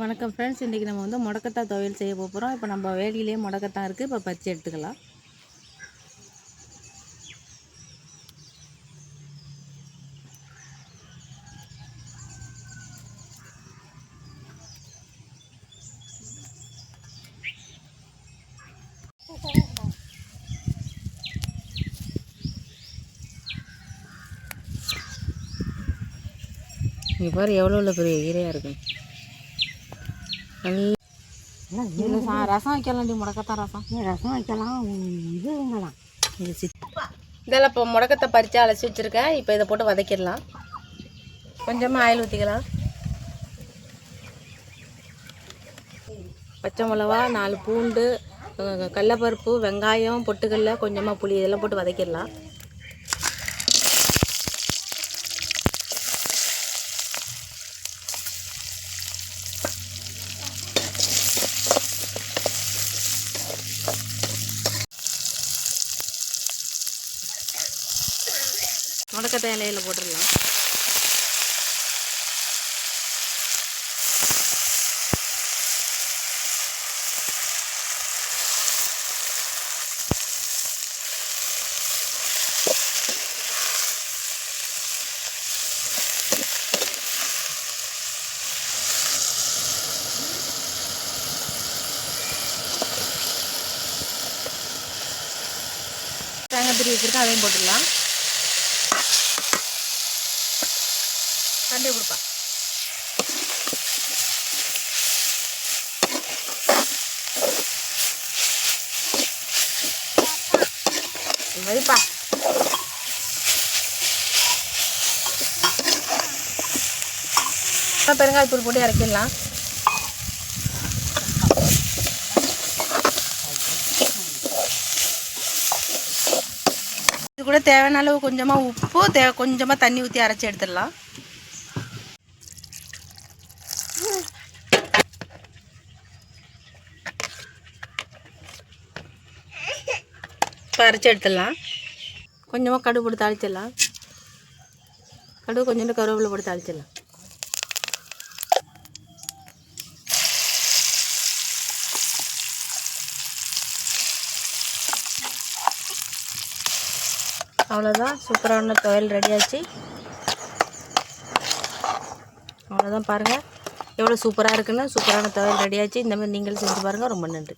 வணக்கம் ஃப்ரெண்ட்ஸ் இன்றைக்கி நம்ம வந்து முடக்கத்தான் துவையல் செய்ய போகிறோம் இப்போ நம்ம வேலியிலே முடக்கத்தான் இருக்குது இப்போ பச்சை எடுத்துக்கலாம். இங்கே பாரு எவ்வளோ பெரிய ஈரையாக இருக்கு. நல்லா ரசம் வைக்கலாம்டி முடக்கத்தான் ரசம். ரசம் வைக்கலாம் இது இது இதெல்லாம் இப்போ முடக்கத்தை பறித்து அலசி வச்சுருக்கேன். இப்போ இதை போட்டு வதக்கிடலாம். கொஞ்சமாக ஆயில் ஊற்றிக்கலாம் பச்சை மிளவா நாலு பூண்டு கடலப்பருப்பு வெங்காயம் பொட்டுக்கடல கொஞ்சமாக புளி இதெல்லாம் போட்டு வதக்கிடலாம். முடக்கத்தை இலையில் போட்டுடலாம். தேங்காய் திரி வச்சுருக்கேன் அதையும் போட்டுடலாம். கண்டே கொடுப்பா. மதிப்பா பெருங்காயத்தூள் போட்டு இறக்கிடலாம். இது கூட தேவையான அளவு கொஞ்சமாக உப்பு தேவை கொஞ்சமாக தண்ணி ஊற்றி அரைச்சி எடுத்துடலாம். இப்போ அரைச்சி எடுத்துடலாம். கொஞ்சமாக கடுகு போட்டு தாளிச்சிடலாம். கடுகு கொஞ்சோண்டு கருவேப்பிலை போட்டு தாளிச்சிடலாம். அவ்வளோதான் சூப்பரான துவையல் ரெடியாச்சு அவ்வளோதான் பாருங்கள் எவ்வளோ சூப்பராக இருக்குன்னு சூப்பரான துவையல் ரெடி ஆச்சு. இந்த மாதிரி நீங்களும் செஞ்சு பாருங்கள் ரொம்ப நன்றி.